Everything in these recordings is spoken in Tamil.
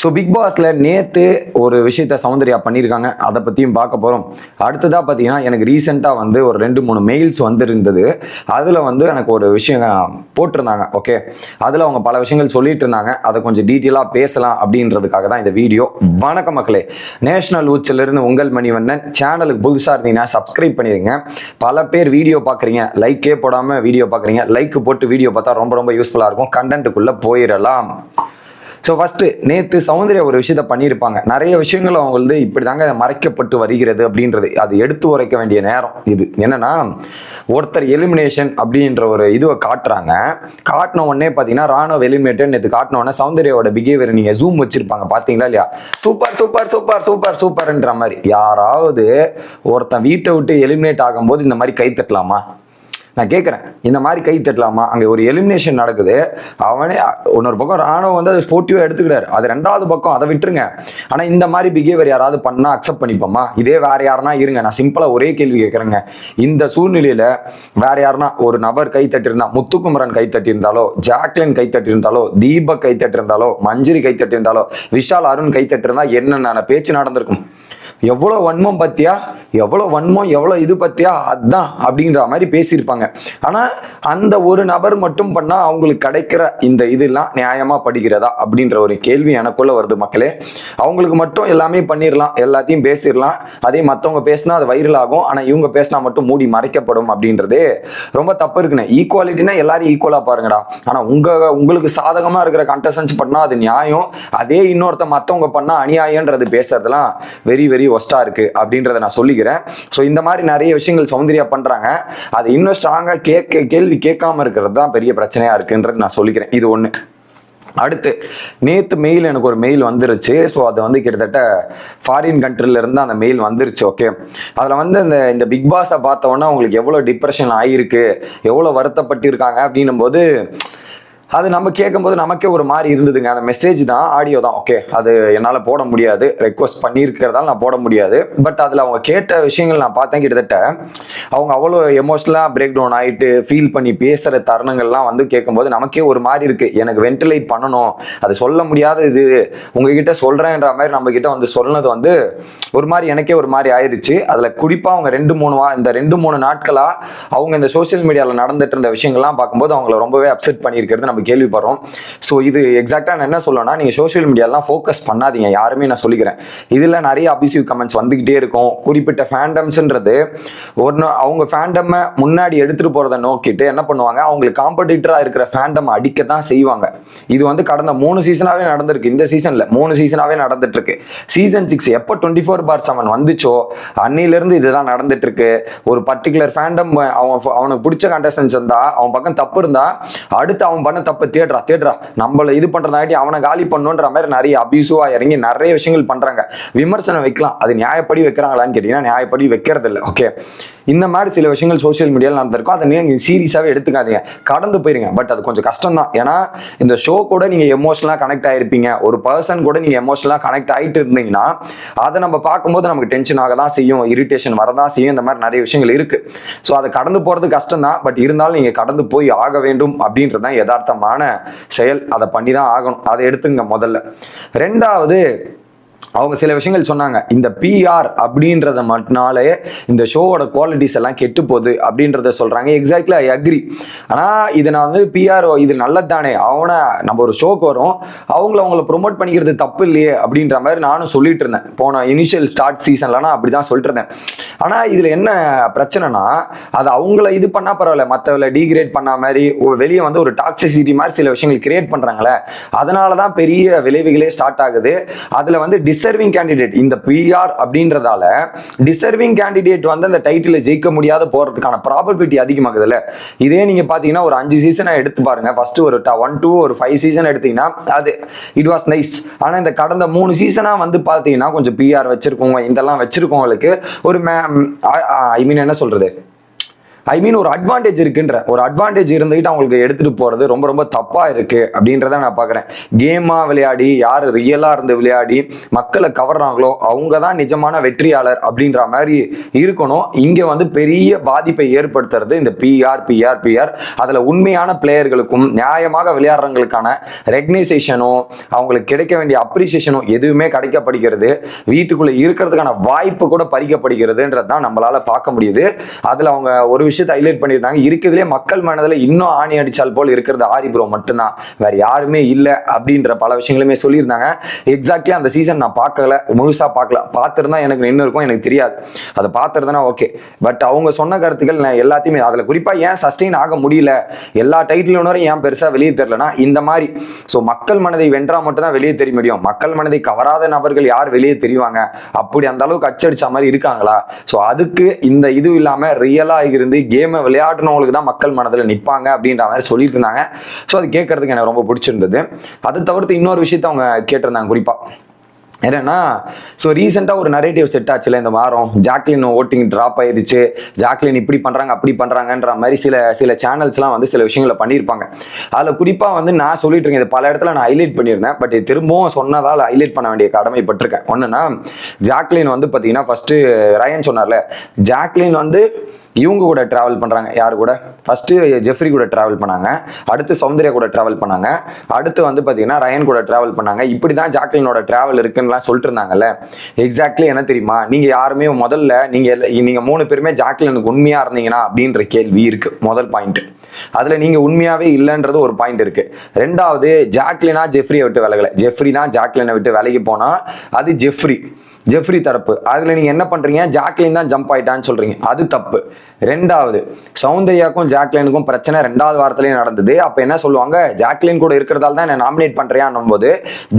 ஸோ பிக் பாஸ்ல நேத்து ஒரு விஷயத்த சௌந்தர்யா பண்ணியிருக்காங்க அதை பற்றியும் பார்க்க போகிறோம் அடுத்ததாக பார்த்தீங்கன்னா எனக்கு ரீசெண்டாக வந்து ஒரு ரெண்டு மூணு மெயில்ஸ் வந்திருந்தது. அதில் வந்து எனக்கு ஒரு விஷயம் போட்டிருந்தாங்க ஓகே அதில் அவங்க பல விஷயங்கள் சொல்லிட்டு இருந்தாங்க. அதை கொஞ்சம் டீட்டெயிலாக பேசலாம் அப்படின்றதுக்காக தான் இந்த வீடியோ வணக்கம் மக்களே. நேஷனல் இருந்து உங்கள் மணிவண்ணன். சேனலுக்கு புதுசாக இருந்தீங்கன்னா சப்ஸ்கிரைப் பண்ணிடுங்க பல பேர் வீடியோ பார்க்குறீங்க லைக்கே போடாமல் வீடியோ பார்க்குறீங்க லைக் போட்டு வீடியோ பார்த்தா ரொம்ப ரொம்ப யூஸ்ஃபுல்லாக இருக்கும். கண்டென்ட்டுக்குள்ளே போயிடலாம் ஸோ ஃபஸ்ட்டு நேற்று சௌந்தர்யா ஒரு விஷயத்த பண்ணியிருப்பாங்க. நிறைய விஷயங்கள் அவங்க வந்து இப்படி தாங்க மறைக்கப்பட்டு வருகிறது அப்படின்றது. அது எடுத்து உரைக்க வேண்டிய நேரம் இது. என்னன்னா ஒருத்தர் எலிமினேஷன் அப்படின்ற ஒரு இதுவை காட்டுறாங்க. காட்டின உடனே பார்த்தீங்கன்னா ராணுவ எலிமினேட்டர் நேற்று காட்டின உடனே சௌந்தர்யாவோட பிஹேவியர் நீங்கள் ஜூம் வச்சிருப்பாங்க. பார்த்தீங்களா இல்லையா? சூப்பர் சூப்பர் சூப்பர் சூப்பர் சூப்பர்ன்ற மாதிரி. யாராவது ஒருத்தன் வீட்டை விட்டு எலிமினேட் ஆகும்போது இந்த மாதிரி கை தட்டலாமா? நான் கேட்குறேன் இந்த மாதிரி கை தட்டலாமா? அங்கே ஒரு எலிமினேஷன் நடக்குது. அவனே இன்னொரு பக்கம் ராணுவம் வந்து அதை ஸ்போர்ட்டிவாக எடுத்துக்கிறாரு அது ரெண்டாவது பக்கம் அதை விட்டுருங்க. ஆனால் இந்த மாதிரி பிஹேவியர் யாராவது பண்ணால் அக்செப்ட் பண்ணிப்போமா? இதே வேற யாருனா இருங்க. நான் சிம்பிளாக ஒரே கேள்வி கேட்குறேங்க. இந்த சூழ்நிலையில் வேற யாருனா ஒரு நபர் கை தட்டியிருந்தா முத்துக்குமரன் கை தட்டியிருந்தாலோ ஜாக்லின் கை தட்டியிருந்தாலோ தீபக் கை தட்டியிருந்தாலோ மஞ்சரி கை தட்டியிருந்தாலோ விஷால் அருண் கை தட்டியிருந்தா என்னென்ன பேச்சு நடந்திருக்கும்? எவ்வளோ வன்மம் பத்தியா? எவ்வளோ வன்மம் எவ்வளோ இது பத்தியா? அதான் அப்படின்ற மாதிரி பேசியிருப்பாங்க. ஆனால் அந்த ஒரு நபர் மட்டும் பண்ணால் அவங்களுக்கு கிடைக்கிற இந்த இதெல்லாம் நியாயமாக படிக்கிறதா அப்படின்ற ஒரு கேள்வி எனக்குள்ளே வருது மக்களே. அவங்களுக்கு மட்டும் எல்லாமே பண்ணிடலாம் எல்லாத்தையும் பேசிடலாம் அதே மற்றவங்க பேசினா அது வைரல் ஆகும் ஆனால் இவங்க பேசினா மட்டும் மூடி மறைக்கப்படும் அப்படின்றதே ரொம்ப தப்பு இருக்குண்ணே ஈக்குவாலிட்டினா எல்லாரும் ஈக்குவலாக பாருங்கடா. ஆனால் உங்கள் உங்களுக்கு சாதகமாக இருக்கிற கண்டஸ்டன்ஸ் பண்ணால் அது நியாயம். அதே இன்னொருத்த மற்றவங்க பண்ணால் அநியாயன்றது பேசுறதுலாம் வெரி வெரி ஒஸ்டா இருக்கு அப்படின்றத நான் சொல்லிக்கிறேன். ஸோ இந்த மாதிரி நிறைய விஷயங்கள் சௌந்தர்யா பண்றாங்க. அது இன்னும் ஸ்ட்ராங்காக கேட்க கேள்வி கேட்காம இருக்கிறது தான் பெரிய பிரச்சனையா இருக்குன்றது நான் சொல்லிக்கிறேன். இது ஒன்று அடுத்து நேற்று மெயில் எனக்கு ஒரு மெயில் வந்துருச்சு. ஸோ அது வந்து கிட்டத்தட்ட ஃபாரின் கண்ட்ரில அந்த மெயில் வந்துருச்சு ஓகே அதில் வந்து இந்த இந்த பிக் பாஸை பார்த்தோன்னா உங்களுக்கு எவ்வளோ டிப்ரெஷன் ஆகிருக்கு எவ்வளோ வருத்தப்பட்டிருக்காங்க அப்படின்னும் போது அது நம்ம கேட்கும்போது நமக்கே ஒரு மாதிரி இருந்ததுங்க. அந்த மெசேஜ் தான் ஆடியோ தான். ஓகே அது என்னால் போட முடியாது. ரெக்வஸ்ட் பண்ணியிருக்கிறதால நான் போட முடியாது. பட் அதில் அவங்க கேட்ட விஷயங்கள் நான் பார்த்தேன் கிட்டத்தட்ட. அவங்க அவ்வளோ எமோஷ்னலாக பிரேக் டவுன் ஆகிட்டு ஃபீல் பண்ணி பேசுகிற தருணங்கள்லாம் வந்து கேட்கும்போது நமக்கே ஒரு மாதிரி இருக்குது எனக்கு வென்டிலேட் பண்ணணும். அது சொல்ல முடியாத இது. உங்ககிட்ட சொல்கிறேன்ற மாதிரி நம்ம கிட்ட வந்து சொன்னது வந்து ஒரு மாதிரி எனக்கே ஒரு மாதிரி ஆயிடுச்சு அதில் குறிப்பாக அவங்க ரெண்டு மூணு வா இந்த ரெண்டு மூணு நாட்களாக அவங்க இந்த சோஷியல் மீடியாவில் நடந்துட்டு இருந்த விஷயங்கள்லாம் பார்க்கும்போது அவங்கள ரொம்பவே அப்செட் பண்ணியிருக்கிறது நம்ம கேள்விப்படுறோம். ஸோ இது எக்ஸாக்டாக நான் என்ன சொல்லணும்னா நீங்கள் சோஷியல் மீடியாலாம் ஃபோக்கஸ் பண்ணாதீங்க. யாருமே நான் சொல்லிக்கிறேன். இதில் நிறைய அபிசிவ் கமெண்ட்ஸ் வந்துக்கிட்டே இருக்கும். குறிப்பிட்ட ஃபேண்டம்ஸ்ன்றது ஒன்று அவங்க ஃபேண்டம்மை முன்னாடி எடுத்துகிட்டு போகிறத நோக்கிட்டு என்ன பண்ணுவாங்க? அவங்களுக்கு காம்படிட்டராக இருக்கிற ஃபேண்டம் அடிக்க தான் செய்வாங்க. இது வந்து கடந்த மூணு சீசனாகவே நடந்திருக்கு. இந்த சீசனில் மூணு சீசனாகவே நடந்துட்டு இருக்கு சீசன் சிக்ஸ் எப்போ டுவெண்ட்டி ஃபோர் பார் செவன் வந்துச்சோ அன்னிலிருந்து இதுதான் நடந்துட்டு இருக்கு ஒரு பர்டிகுலர் ஃபேண்டம் அவன் அவனுக்கு பிடிச்ச கண்டஸ்டன்ஸ் இருந்தால் அவன் பக்கம் தப்பு இருந்தால் அடுத்து அவன் பண்ண தப்பை தேடுறா தேடுறா. நம்மள இது பண்றதாட்டி அவனை காலி பண்ணுன்ற மாதிரி நிறைய அபியூசிவா இறங்கி நிறைய விஷயங்கள் பண்றாங்க. விமர்சனம் வைக்கலாம். அது நியாயப்படி வைக்கிறாங்களான்னு கேட்டீங்கன்னா நியாயப்படி வைக்கிறது இல்லை ஓகே இந்த மாதிரி சில விஷயங்கள் சோஷியல் மீடியாவில் நடந்திருக்கும். அதை நீங்கள் சீரியஸாகவே எடுத்துக்காதீங்க. கடந்து போயிருங்க. பட் அது கொஞ்சம் கஷ்டம் தான் ஏன்னா இந்த ஷோ கூட நீங்கள் எமோஷனலாக கனெக்ட் ஆயிருப்பீங்க. ஒரு பர்சன் கூட நீங்கள் எமோஷனலாக கனெக்ட் ஆகிட்டு இருந்தீங்கன்னா அதை நம்ம பார்க்கும்போது நமக்கு டென்ஷன் ஆக தான் செய்யும். இரிட்டேஷன் வரதான் செய்யும். இந்த மாதிரி நிறைய விஷயங்கள் இருக்கு. ஸோ அதை கடந்து போகிறது கஷ்டம் தான் பட் இருந்தாலும் நீங்கள் கடந்து போய் ஆக வேண்டும் அப்படின்றது தான் யதார்த்தமான செயல் அதை பண்ணி தான் ஆகணும். அதை எடுத்துங்க முதல்ல. ரெண்டாவது அவங்க சில விஷயங்கள் சொன்னாங்க. இந்த பிஆர் அப்படின்றத மட்டும்னாலே இந்த ஷோவோட குவாலிட்டிஸ் எல்லாம் கெட்டு போகுது அப்படின்றத சொல்றாங்க. எக்ஸாக்ட்லி ஐ அக்ரி ஆனா இது நான் வந்து பிஆர் இது நல்லது தானே அவனை நம்ம ஒரு ஷோக்கு வரும். அவங்கள அவங்கள ப்ரொமோட் பண்ணிக்கிறது தப்பு இல்லையே அப்படின்ற மாதிரி நானும் சொல்லிட்டு இருந்தேன். போன இனிஷியல் ஸ்டார்ட் சீசன்லாம் அப்படி தான் சொல்லிட்டு இருந்தேன். ஆனா இதுல என்ன பிரச்சனைனா அது அவங்கள இது பண்ணா பரவாயில்ல. மற்றவளை டீக்ரேட் பண்ண மாதிரி வெளியே வந்து ஒரு டாக்ஸிசிட்டி மாதிரி சில விஷயங்கள் கிரியேட் பண்றாங்களே அதனாலதான் பெரிய விளைவுகளே ஸ்டார்ட் ஆகுது. அதுல வந்து டிஸ் டிசர்விங் கேண்டிடேட் இந்த பிஆர் அப்படின்றதால டிசர்விங் கேண்டிடேட் வந்து அந்த டைட்டில் ஜெயிக்க முடியாத போறதுக்கான ப்ராபபிலிட்டி அதிகமாகுதுல்ல. இதே நீங்க பாத்தீங்கன்னா ஒரு அஞ்சு சீசனை எடுத்து பாருங்க. ஃபர்ஸ்ட் ஒரு ஒன் டூ ஒரு ஃபைவ் சீசன் எடுத்தீங்கன்னா அது இட் வாஸ் நைஸ் ஆனா இந்த கடந்த மூணு சீசனா வந்து பாத்தீங்கன்னா கொஞ்சம் பிஆர் வச்சிருக்கோங்க இதெல்லாம் வச்சிருக்கவங்களுக்கு ஒரு மே ஐ மீன் என்ன சொல்றது? ஐ மீன் ஒரு அட்வான்டேஜ் இருக்குன்ற. ஒரு அட்வான்டேஜ் இருந்துகிட்டு அவங்களுக்கு எடுத்துட்டு போறது ரொம்ப ரொம்ப தப்பா இருக்கு அப்படின்றத நான் பாக்குறேன். கேமா விளையாடி யார் ரியலா இருந்து விளையாடி மக்களை கவர்றாங்களோ அவங்க தான் நிஜமான வெற்றியாளர் அப்படின்ற மாதிரி இருக்கணும். இங்க வந்து பெரிய பாதிப்பை ஏற்படுத்துறது இந்த பிஆர் பிஆர் பிஆர் அதுல உண்மையான பிளேயர்களுக்கும் நியாயமாக விளையாடுறவங்களுக்கான ரெகனைசேஷனோ அவங்களுக்கு கிடைக்க வேண்டிய அப்ரிசியேஷனும் எதுவுமே கிடைக்கப்படுகிறது. வீட்டுக்குள்ள இருக்கிறதுக்கான வாய்ப்பு கூட பறிக்கப்படுகிறதுன்றது தான் நம்மளால பார்க்க முடியுது. அதுல அவங்க ஒரு விஷயம் விஷயத்தை ஹைலைட் பண்ணியிருந்தாங்க இருக்கிறதுலே மக்கள் மனதில் இன்னும் ஆணி அடிச்சால் போல் இருக்கிறது ஆரி ப்ரோ மட்டும்தான். வேற யாருமே இல்லை அப்படின்ற பல விஷயங்களுமே சொல்லியிருந்தாங்க. எக்ஸாக்ட்லி அந்த சீசன் நான் பார்க்கல. முழுசாக பார்க்கல. பார்த்துருந்தா எனக்கு நின்று இருக்கும் எனக்கு தெரியாது. அதை பார்த்துருந்தனா ஓகே பட் அவங்க சொன்ன கருத்துக்கள் நான் எல்லாத்தையுமே அதில் குறிப்பாக ஏன் சஸ்டெயின் ஆக முடியல? எல்லா டைட்டிலும் ஏன் பெருசாக வெளியே தெரிலனா இந்த மாதிரி. ஸோ மக்கள் மனதை வென்றா மட்டும்தான் வெளியே தெரிய முடியும். மக்கள் மனதை கவராத நபர்கள் யார் வெளியே தெரிவாங்க? அப்படி அந்த அளவுக்கு அச்சடிச்ச மாதிரி இருக்காங்களா? ஸோ அதுக்கு இந்த இது இல்லாமல் ரியலாக இருந்து கேமை விளையாடினவங்களுக்கு தான் மக்கள் மனதில் நிற்பாங்க அப்படின்ற மாதிரி சொல்லிட்டு இருந்தாங்க. ஸோ அது கேட்கறதுக்கு எனக்கு ரொம்ப பிடிச்சிருந்தது. அதை தவிர்த்து இன்னொரு விஷயத்த அவங்க கேட்டிருந்தாங்க குறிப்பாக என்னன்னா ஸோ ரீசெண்டாக ஒரு நரேட்டிவ் செட் ஆச்சுல இந்த வாரம். ஜாக்லின் ஓட்டிங் ட்ராப் ஆயிடுச்சு ஜாக்லின் இப்படி பண்ணுறாங்க அப்படி பண்ணுறாங்கன்ற மாதிரி சில சில சேனல்ஸ்லாம் வந்து சில விஷயங்களை பண்ணியிருப்பாங்க. அதில் குறிப்பாக வந்து நான் சொல்லிட்டு இருக்கேன் இது பல இடத்துல நான் ஹைலைட் பண்ணியிருந்தேன். பட் திரும்பவும் சொன்னதால் ஹைலைட் பண்ண வேண்டிய கடமைப்பட்டிருக்கேன். ஒன்றுனா ஜாக்லின் வந்து பார்த்தீங்கன்னா ஃபஸ்ட்டு ரயன் சொன்னார்ல ஜாக்லின் வந்து இவங்க கூட டிராவல் பண்ணுறாங்க யார் கூட? ஃபஸ்ட்டு ஜெஃப்ரி கூட டிராவல் பண்ணாங்க. அடுத்து சௌந்தர்யா கூட டிராவல் பண்ணாங்க. அடுத்து வந்து பார்த்தீங்கன்னா ரயன் கூட டிராவல் பண்ணாங்க. இப்படி தான் ஜாக்லினோட டிராவல் இருக்குன்னுலாம் சொல்லிட்டு இருந்தாங்கல்ல எக்ஸாக்ட்லி என்ன தெரியுமா? நீங்கள் யாருமே முதல்ல நீங்கள் நீங்கள் மூணு பேருமே ஜாக்லினுக்கு உண்மையாக இருந்தீங்கன்னா அப்படின்ற கேள்வி இருக்கு. முதல் பாயிண்ட் அதில் நீங்கள் உண்மையாகவே இல்லைன்றது ஒரு பாயிண்ட் இருக்கு. ரெண்டாவது ஜாக்லினா ஜெஃப்ரியை விட்டு விலகலை. ஜெஃப்ரி தான் ஜாக்லினை விட்டு விலகி போனால் அது ஜெஃப்ரி ஜெஃப்ரி தரப்பு. அதில் நீங்கள் என்ன பண்றீங்க? ஜாக்லின் தான் ஜம்ப் ஆயிட்டான்னு சொல்றீங்க. அது தப்பு. ரெண்டாவது சௌந்தர்யாக்கும் ஜாக்லினுக்கும் பிரச்சனை ரெண்டாவது வாரத்திலேயே நடந்தது. அப்போ என்ன சொல்லுவாங்க? ஜாக்லின் கூட இருக்கிறதால தான் என்ன நாமினேட் பண்ணுறியான்னும் போது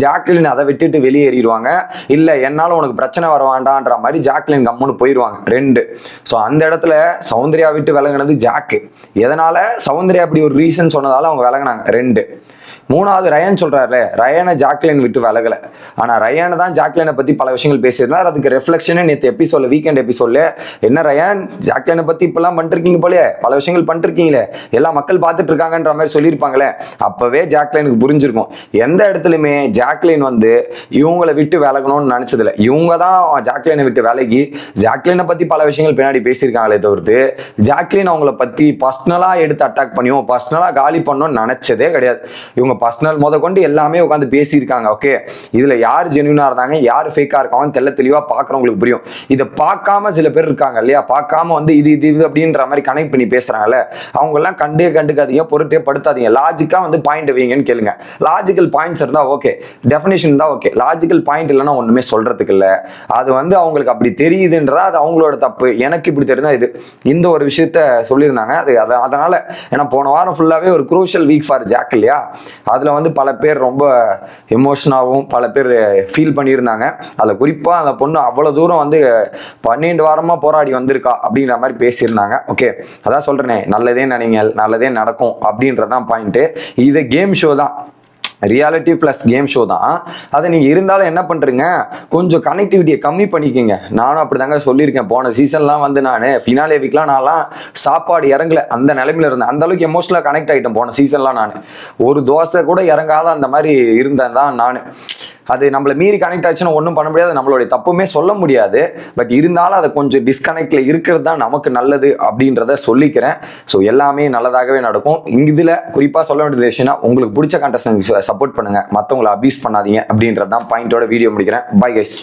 ஜாக்லின் அதை விட்டுட்டு வெளியேறிடுவாங்க. இல்லை என்னால் உனக்கு பிரச்சனை வர வேண்டான்ற மாதிரி ஜாக்லின் கம்முன்னு போயிடுவாங்க ரெண்டு ஸோ அந்த இடத்துல சௌந்தர்யா விட்டு விலகினது ஜாக்கு. எதனால? சௌந்தர்யா அப்படி ஒரு ரீசன் சொன்னதால அவங்க விலகினாங்க. ரெண்டு மூணாவது ரயன் சொல்றாருல ரயனை ஜாக்லின் விட்டு விலகல. ஆனா ரயனை தான் ஜாக்லினை பத்தி பல விஷயங்கள் பேசியிருந்தார். அதுக்கு ரெஃப்ளெக்ஷனே நேற்று எபிசோட்ல வீக்கெண்ட் எபிசோட்ல என்ன ரயன் ஜாக்லினை பத்தி இப்பெல்லாம் பண்ணிருக்கீங்க போலே பல விஷயங்கள் பண்ணிருக்கீங்களே? எல்லா மக்கள் பார்த்துட்டு இருக்காங்கன்ற மாதிரி சொல்லியிருப்பாங்களே? அப்பவே ஜாக்லினுக்கு புரிஞ்சிருக்கும். எந்த இடத்துலையுமே ஜாக்லின் வந்து இவங்களை விட்டு விலகணும்னு நினச்சதில்ல. இவங்க தான் ஜாக்லினை விட்டு விலகி ஜாக்லினை பத்தி பல விஷயங்கள் பின்னாடி பேசியிருக்காங்களே தவிர்த்து ஜாக்லின் அவங்கள பத்தி பர்சனலா எடுத்து அட்டாக் பண்ணியும் பர்சனலா காலி பண்ணணும்னு நினைச்சதே கிடையாது. இவங்க பர்சனல் முத கொண்டு எல்லாமே உட்காந்து பேசியிருக்காங்க ஓகே இதுல யார் ஜென்யூனா இருந்தாங்க யார் ஃபேக்கா இருக்காங்க தெல்ல தெளிவா பாக்குறவங்களுக்கு புரியும். இதை பார்க்காம சில பேர் இருக்காங்க இல்லையா? பார்க்காம வந்து இது இது இது அப்படின்ற மாதிரி கனெக்ட் பண்ணி பேசுறாங்கல்ல? அவங்க எல்லாம் கண்டே கண்டுக்காதீங்க பொருட்டே படுத்தாதீங்க. லாஜிக்கா வந்து பாயிண்ட் வைங்கன்னு கேளுங்க. லாஜிக்கல் பாயிண்ட்ஸ் இருந்தா ஓகே டெஃபினேஷன் தான் ஓகே லாஜிக்கல் பாயிண்ட் இல்லைன்னா ஒண்ணுமே சொல்றதுக்கு இல்ல. அது வந்து அவங்களுக்கு அப்படி தெரியுதுன்றா அது அவங்களோட தப்பு. எனக்கு இப்படி தெரிஞ்சா இது. இந்த ஒரு விஷயத்த சொல்லியிருந்தாங்க. அது அதனால ஏன்னா போன வாரம் ஃபுல்லாவே ஒரு குரூஷியல் வீக் ஃபார் ஜாக் இல்லையா? அதில் வந்து பல பேர் ரொம்ப எமோஷனாகவும் பல பேர் ஃபீல் பண்ணியிருந்தாங்க. அதில் குறிப்பாக அந்த பொண்ணு அவ்வளோ தூரம் வந்து பன்னெண்டு வாரமாக போராடி வந்திருக்கா அப்படின்ற மாதிரி பேசியிருந்தாங்க. ஓகே அதான் சொல்கிறேனே நல்லதே நினைங்கள் நல்லதே நடக்கும் அப்படின்றதான் பாயிண்ட்டு இது கேம் ஷோ தான். ரியாலிட்டி ப்ளஸ் கேம் ஷோ தான். அதை நீங்கள் இருந்தாலும் என்ன பண்ணுறீங்க கொஞ்சம் கனெக்டிவிட்டியை கம்மி பண்ணிக்கோங்க. நானும் அப்படி தாங்க சொல்லியிருக்கேன். போன சீசன்லாம் வந்து நான் ஃபினாலே வீக்லாம் நான்லாம் சாப்பாடு இறங்கல. அந்த நிலைமையில இருந்தேன். அந்த அளவுக்கு எமோஷனலாக கனெக்ட் ஆகிட்டேன் போன சீசன்லாம் நான். ஒரு தோசை கூட இறங்காத அந்த மாதிரி இருந்தேன் தான் நான். அது நம்மளை மீறி கனெக்ட் ஆச்சுன்னா ஒன்றும் பண்ண முடியாது. நம்மளுடைய தப்புமே சொல்ல முடியாது. பட் இருந்தாலும் அதை கொஞ்சம் டிஸ்கனெக்டில் இருக்கிறது தான் நமக்கு நல்லது அப்படின்றத சொல்லிக்கிறேன். ஸோ எல்லாமே நல்லதாகவே நடக்கும். இதில் குறிப்பாக சொல்ல வேண்டியது விஷயம்னா உங்களுக்கு பிடிச்ச கண்டஸ்டன்ஸ் சப்போர்ட் பண்ணுங்கள் மற்றவங்களை அபியூஸ் பண்ணாதீங்க அப்படின்றது தான் பாயிண்டோட வீடியோ முடிக்கிறேன். Bye guys